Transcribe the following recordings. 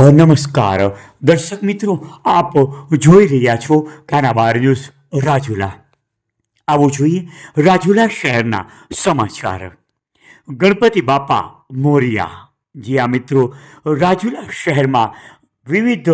નમસ્કાર. દર્શક મિત્રો, આપ જોઈ રહ્યા છો કાનાબાર ન્યૂઝ રાજુલા. આવો જોઈએ રાજુલા શહેરના સમાચાર. ગણપતિ બાપા મોરિયા. જી આ મિત્રો, રાજુલા શહેરમાં વિવિધ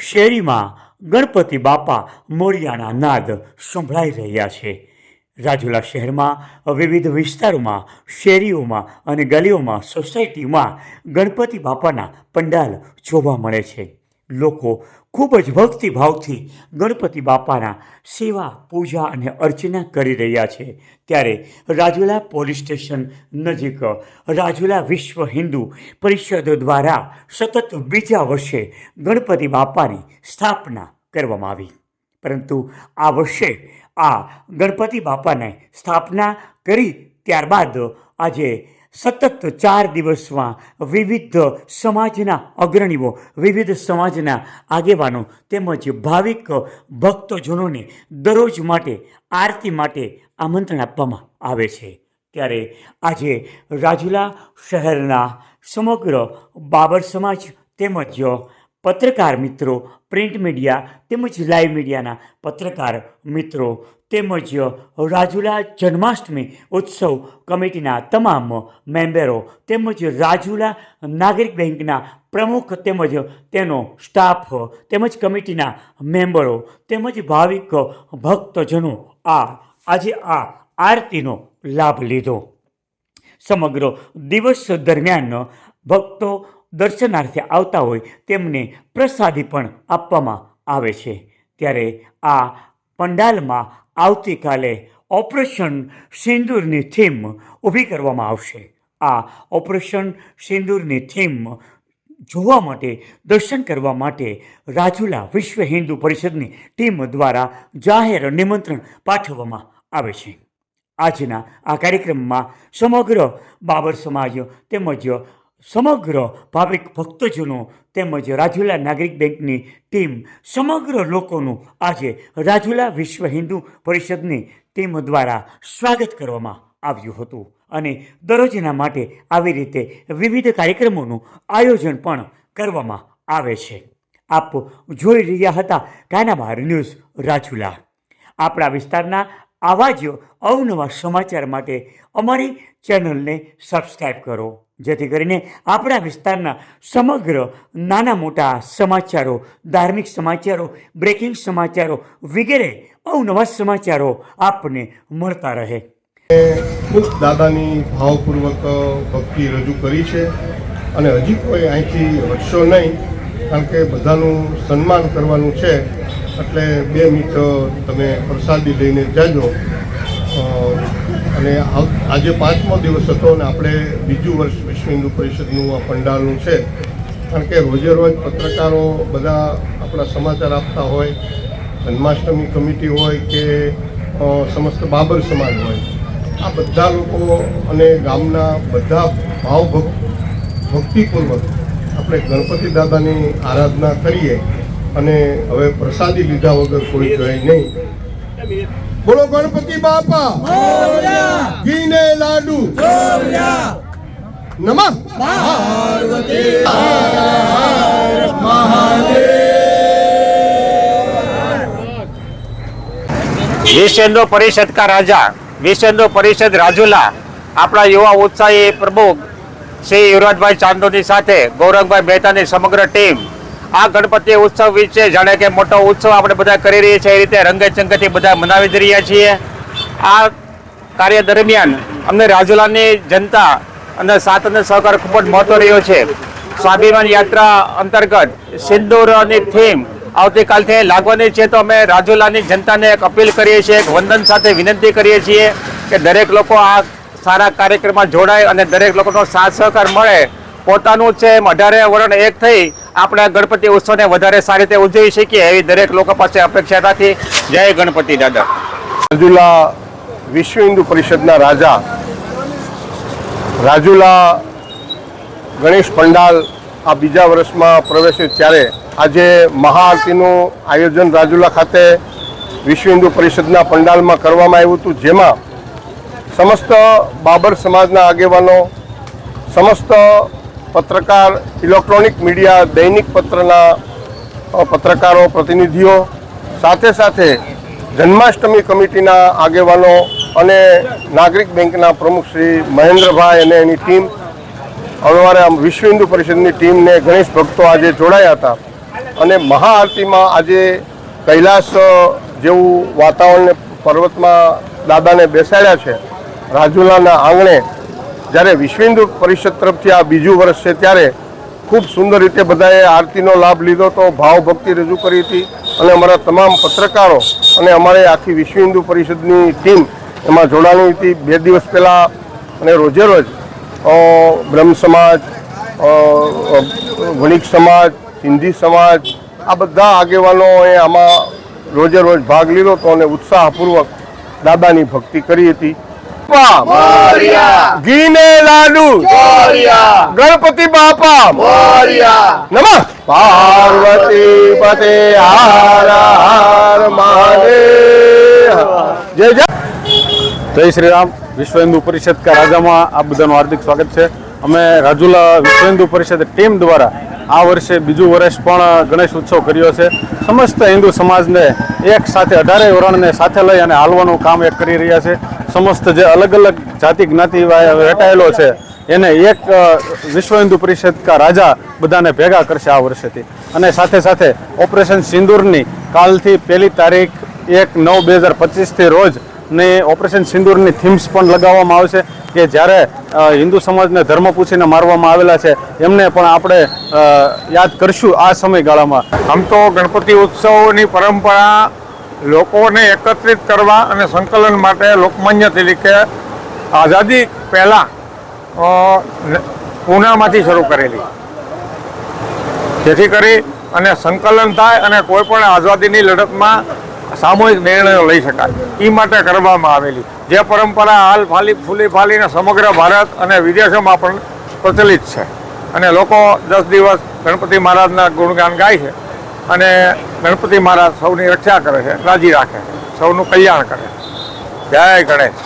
શેરીમાં ગણપતિ બાપા મોરિયાના નાદ સંભળાઈ રહ્યા છે. રાજુલા શહેરમાં વિવિધ વિસ્તારોમાં, શેરીઓમાં અને ગલીઓમાં, સોસાયટીમાં ગણપતિ બાપાના પંડાલ જોવા મળે છે. લોકો ખૂબ જ ભક્તિભાવથી ગણપતિ બાપાના સેવા, પૂજા અને અર્ચના કરી રહ્યા છે. ત્યારે રાજુલા પોલીસ સ્ટેશન નજીક, રાજુલા વિશ્વ હિન્દુ પરિષદ દ્વારા સતત બીજા વર્ષે ગણપતિ બાપાની સ્થાપના કરવામાં આવી. પરંતુ આ વર્ષે આ ગણપતિ બાપાને સ્થાપના કરી ત્યારબાદ આજે સતત ચાર દિવસમાં વિવિધ સમાજના અગ્રણીઓ, વિવિધ સમાજના આગેવાનો તેમજ ભાવિક ભક્તજનોને દરરોજ માટે આરતી માટે આમંત્રણ આપવામાં આવે છે. ત્યારે આજે રાજુલા શહેરના સમગ્ર બાબર સમાજ તેમજ પત્રકાર મિત્રો, પ્રિન્ટ મીડિયા તેમજ લાઈવ મીડિયાના પત્રકાર મિત્રો તેમજ રાજુલા જન્માષ્ટમી ઉત્સવ કમિટીના તમામ મેમ્બરો તેમજ રાજુલા નાગરિક બેંકના પ્રમુખ તેમજ તેનો સ્ટાફ તેમજ કમિટીના મેમ્બરો તેમજ ભાવિક ભક્તજનો આ, આજે આ આરતીનો લાભ લીધો. સમગ્ર દિવસ દરમિયાન ભક્તો દર્શનાર્થે આવતા હોય તેમને પ્રસાદી પણ આપવામાં આવે છે. ત્યારે આ પંડાલમાં આવતીકાલે ઓપરેશન સિંદૂરની થીમ ઊભી કરવામાં આવશે. આ ઓપરેશન સિંદૂરની થીમ જોવા માટે, દર્શન કરવા માટે રાજુલા વિશ્વ હિન્દુ પરિષદની ટીમ દ્વારા જાહેર નિમંત્રણ પાઠવવામાં આવે છે. આજના આ કાર્યક્રમમાં સમગ્ર બાબર સમાજ તેમજ સમગ્ર ભાવિક ભક્તજનો તેમજ રાજુલા નાગરિક બેંકની ટીમ સમગ્ર લોકોનું આજે રાજુલા વિશ્વ હિન્દુ પરિષદની ટીમ દ્વારા સ્વાગત કરવામાં આવ્યું હતું અને દરરોજના માટે આવી રીતે વિવિધ કાર્યક્રમોનું આયોજન પણ કરવામાં આવે છે. આપ જોઈ રહ્યા હતા કાનાબાર ન્યૂઝ રાજુલા. આપણા વિસ્તારના આવા જ અવનવા સમાચાર માટે અમારી ચેનલને સબસ્ક્રાઈબ કરો. જેથી કરીને આપણા વિસ્તારના સમગ્ર નાના મોટા સમાચારો, ધાર્મિક સમાચારો બ્રેકિંગ સમાચારો વગેરે અવનવા સમાચારો આપને મળતા રહે. દાદાની ભાવપૂર્વક ભક્તિ રજૂ કરી છે અને હજી કોઈ અહીંથી હટશો નહીં, કારણ કે બધાનું સન્માન કરવાનું છે. એટલે બે મિનિટ તમે પ્રસાદી લઈને જાજો. અને આજે પાંચમો દિવસ હતો અને આપણે બીજું વર્ષ વિશ્વ હિન્દુ પરિષદનું આ પંડાલનું છે. કારણ કે રોજે રોજ પત્રકારો બધા આપણા સમાચાર આપતા હોય, જન્માષ્ટમી કમિટી હોય કે સમસ્ત બાબર સમાજ હોય. આ બધા લોકો અને ગામના બધા ભાવ ભક્તિપૂર્વક આપણે ગણપતિ દાદાની આરાધના કરીએ અને હવે પ્રસાદી લીધા વગર કોઈ જાય નહીં. બોલો ગણપતિ બાપા. ઘી લાડુ. નમઃ. વિશેન્દ્ર પરિષદ કા રાજા વિશેન્દ્ર પરિષદ રાજુલા આપણા યુવા ઉત્સાહી પ્રમુખ શ્રી યુવરાજભાઈ ચાંદોની સાથે ગૌરંગભાઈ મહેતાની સમગ્ર ટીમ આ ગણપતિ ઉત્સવ વિશે જાણે કે મોટો ઉત્સવ આપણે બધા કરી રહ્યા છીએ એ રીતે રંગચંગથી બધા મનાવી જ રહ્યા છીએ. આ કાર્ય દરમિયાન અમને રાજુલાની જનતા અને સાથ અને સહકાર ખૂબ જ મહત્વ રહ્યો છે. સ્વાભિમાન યાત્રા અંતર્ગત સિંદૂરની થીમ આવતીકાલથી લાગવાની છે, તો અમે રાજુલાની જનતાને એક અપીલ કરીએ છીએ, એક વંદન સાથે વિનંતી કરીએ છીએ કે દરેક લોકો આ સારા કાર્યક્રમમાં જોડાય અને દરેક લોકોનો સાથ સહકાર મળે. પોતાનું છે એમ અઢારે વર્ણ એક થઈ આપણે ગણપતિ ઉત્સવને વધારે સારી રીતે ઉજવી શકીએ એવી દરેક લોકો પાસે અપેક્ષા રાખી. જય ગણપતિ દાદા. રાજુલા વિશ્વ હિન્દુ પરિષદના રાજા રાજુલા ગણેશ પંડાલ આ બીજા વર્ષમાં પ્રવેશે ત્યારે આજે મહાઆરતીનું આયોજન રાજુલા ખાતે વિશ્વ હિન્દુ પરિષદના પંડાલમાં કરવામાં આવ્યું હતું, જેમાં સમસ્ત બાબર સમાજના આગેવાનો, સમસ્ત પત્રકાર, ઇલેક્ટ્રોનિક મીડિયા, દૈનિક પત્રના પત્રકારો, પ્રતિનિધિઓ, સાથે સાથે જન્માષ્ટમી કમિટીના આગેવાનો અને નાગરિક બેંકના પ્રમુખ શ્રી મહેન્દ્રભાઈ અને એની ટીમ આમ વિશ્વ હિન્દુ પરિષદની ટીમને ગણેશ ભક્તો આજે જોડાયા હતા. અને મહાઆરતીમાં આજે કૈલાસ જેવું વાતાવરણને પર્વતમાં દાદાને બેસાડ્યા છે. રાજુલાના આંગણે જ્યારે વિશ્વ હિન્દુ પરિષદ તરફથી આ બીજું વર્ષ છે ત્યારે ખૂબ સુંદર રીતે બધાએ આરતીનો લાભ લીધો તો ભાવભક્તિ રજૂ કરી હતી અને અમારા તમામ પત્રકારો અને અમારે આખી વિશ્વ હિન્દુ પરિષદની ટીમ એમાં જોડાણી હતી. બે દિવસ પહેલાં અને રોજે રોજ બ્રહ્મ સમાજ વણિક સમાજ, સિંધી સમાજ, આ બધા આગેવાનોએ આમાં રોજે રોજ ભાગ લીધો હતો અને ઉત્સાહપૂર્વક દાદાની ભક્તિ કરી હતી. બાપા. ઘી ને લાડુ. ગણપતિ બાપા. નમઃ. પાર્વતી પતે હાર હાર મહાદેવ. જય જય. જય શ્રી રામ વિશ્વ હિન્દુ પરિષદ કા રાજામાં આ બધાનું હાર્દિક સ્વાગત છે. અમે રાજુલા વિશ્વ હિન્દુ પરિષદ ટીમ દ્વારા આ વર્ષે બીજું વર્ષ પણ ગણેશ ઉત્સવ કર્યો છે. સમસ્ત હિન્દુ સમાજને એક સાથે અઢારે વરણને સાથે લઈ અને હાલવાનું કામ એક કરી રહ્યા છે. સમસ્ત જે અલગ અલગ જાતિ જ્ઞાતિ રટાયેલો છે, એને એક વિશ્વ હિન્દુ પરિષદ કા રાજા બધાને ભેગા કરશે આ વર્ષેથી. અને સાથે સાથે ઓપરેશન સિંદૂરની કાલથી પહેલી તારીખ એક નવ બે હજાર પચીસથી રોજ ને ઓપરેશન સિંદૂરની થીમ્સ પણ લગાવવામાં આવશે. કે જ્યારે હિન્દુ સમાજને ધર્મ પૂછીને મારવામાં આવેલા છે, એમને પણ આપણે યાદ કરશું આ સમયગાળામાં. આમ તો ગણપતિ ઉત્સવની પરંપરા લોકોને એકત્રિત કરવા અને સંકલન માટે લોકમાન્ય તરીકે આઝાદી પહેલાં પૂનામાંથી શરૂ કરેલી. જેથી કરી અને સંકલન થાય અને કોઈ પણ આઝાદીની લડતમાં સામૂહિક નિર્ણયો લઈ શકાય. એ માટે કરવામાં આવેલી જે પરંપરા હાલ ફાલી, ફૂલી ફાલીને સમગ્ર ભારત અને વિદેશોમાં પણ પ્રચલિત છે. અને લોકો દસ દિવસ ગણપતિ મહારાજના ગુણગાન ગાય છે અને ગણપતિ મહારાજ સૌની રક્ષા કરે છે, રાજી રાખે છે, સૌનું કલ્યાણ કરે જય ગણેશ.